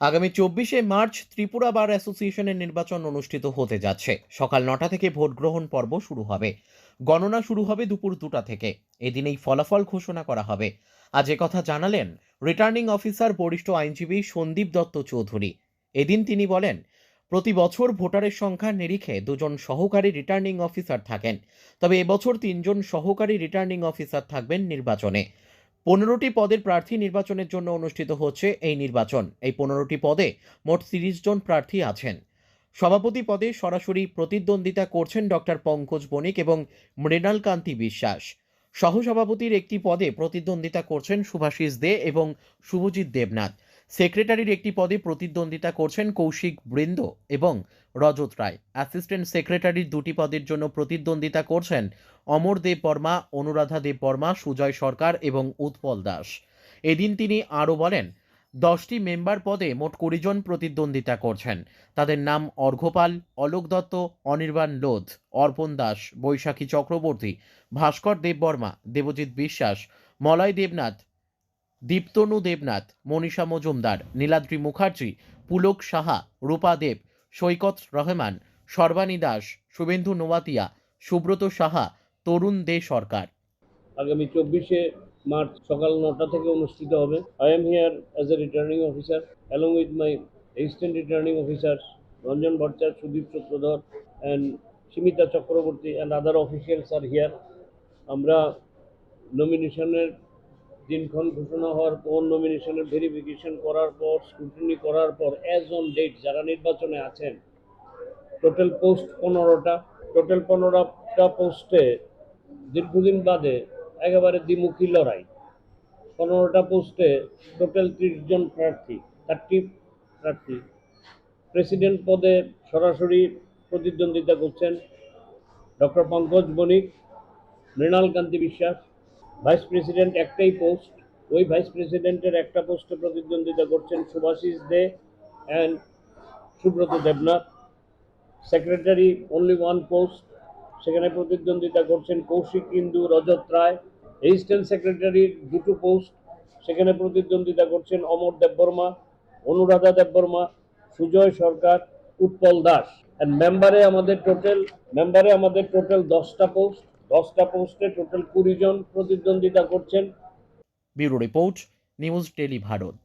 আগামী চব্বিশে মার্চ ত্রিপুরা বার অ্যাসোসিয়েশনের নির্বাচন অনুষ্ঠিত হতে যাচ্ছে। সকাল নটা থেকে ভোট গ্রহণ পর্ব শুরু হবে। গণনা শুরু হবে দুপুর দুটা থেকে। এদিনেই ফলাফল ঘোষণা করা হবে। আজ কথা জানালেন রিটার্নিং অফিসার বরিষ্ঠ আইনজীবী সন্দীপ দত্ত চৌধুরী। এদিন তিনি বলেন, প্রতি বছর ভোটারের সংখ্যা নিরিখে দুজন সহকারী রিটার্নিং অফিসার থাকেন। তবে এবছর তিনজন সহকারী রিটার্নিং অফিসার থাকবেন নির্বাচনে। পনেরোটি পদের প্রার্থী নির্বাচনের জন্য অনুষ্ঠিত হচ্ছে এই নির্বাচন। এই পনেরোটি পদে মোট তিরিশ জন প্রার্থী আছেন। সভাপতি পদে সরাসরি প্রতিদ্বন্দ্বিতা করছেন ডক্টর পঙ্কজ বণিক এবং মৃণাল কান্তি বিশ্বাস। সহসভাপতির একটি পদে প্রতিদ্বন্দ্বিতা করছেন সুভাষিস দে এবং শুভজিৎ দেবনাথ। সেক্রেটারির একটি পদে প্রতিদ্বন্দ্বিতা করছেন কৌশিক বৃন্দ এবং রজত রায়। অ্যাসিস্ট্যান্ট সেক্রেটারির দুটি পদের জন্য প্রতিদ্বন্দ্বিতা করছেন অমর দেব বর্মা, অনুরাধা দেব বর্মা, সুজয় সরকার এবং উৎপল দাস। এদিন তিনি আরও বলেন, দশটি মেম্বার পদে মোট কুড়ি জন প্রতিদ্বন্দ্বিতা করছেন। তাদের নাম অর্ঘ্যপাল, অলোক দত্ত, অনির্বাণ লোধ, অর্পণ দাস, বৈশাখী চক্রবর্তী, ভাস্কর দেববর্মা দেবজিৎ বিশ্বাস, মলয় দেবনাথ দীপ্তনু দেবনাথ, মনীষা মজুমদার, নীলাদ্রি মুখার্জি, পুলক সাহা, রূপা দেব, সৈকত রহমান, সর্বাণী দাস, শুভেন্দু নোয়াতিয়া, সুব্রত সাহা, তরুণ দে সরকার। আগামী চব্বিশে মার্চ সকাল নটা থেকে অনুষ্ঠিত হবে। I am here as a returning officer along with my assistant returning officer Ranjan Bhattacharya, Sudip Chakradhar and Simita Chakraborty and other officials are here আমরা নমিনেশনের দিনক্ষণ ঘোষণা হওয়ার পর নমিনেশনের ভেরিফিকেশন করার পর স্ক্রুটিনি করার পর অ্যাজ অন ডেট যারা নির্বাচনে আছেন টোটাল পোস্ট পনেরোটা টোটাল পনেরোটা পোস্টে দীর্ঘদিন বাদে একেবারে দ্বিমুখী লড়াই। পনেরোটা পোস্টে টোটাল ত্রিশ জন প্রার্থী থার্টি প্রার্থী। প্রেসিডেন্ট পদে সরাসরি প্রতিদ্বন্দ্বিতা করছেন doctor Pankaj Banik, Mrinal Kanti Biswas vice president একটাই পোস্ট ওই ভাইস প্রেসিডেন্টের একটা পোস্টে প্রতিদ্বন্দ্বিতা করছেন Subhashis De and Subrata Debnath. Secretary only one post সেখানে প্রতিদ্বন্দ্বিতা করছেন কৌশিক ইন্দু, রজত রায়। অ্যাসিস্ট্যান্ট সেক্রেটারির দুটো পোস্ট সেখানে প্রতিদ্বন্দ্বিতা করছেন অমর দেববর্মা, অনুরাধা দেববর্মা, সুজয় সরকার, উৎপল দাস। অ্যান্ড মেম্বারে আমাদের টোটাল মেম্বারে আমাদের টোটাল দশটা পোস্ট দশটা পোস্টে টোটাল কুড়ি জন প্রতিদ্বন্দ্বিতা করছেন। Bureau report news tele Bharat.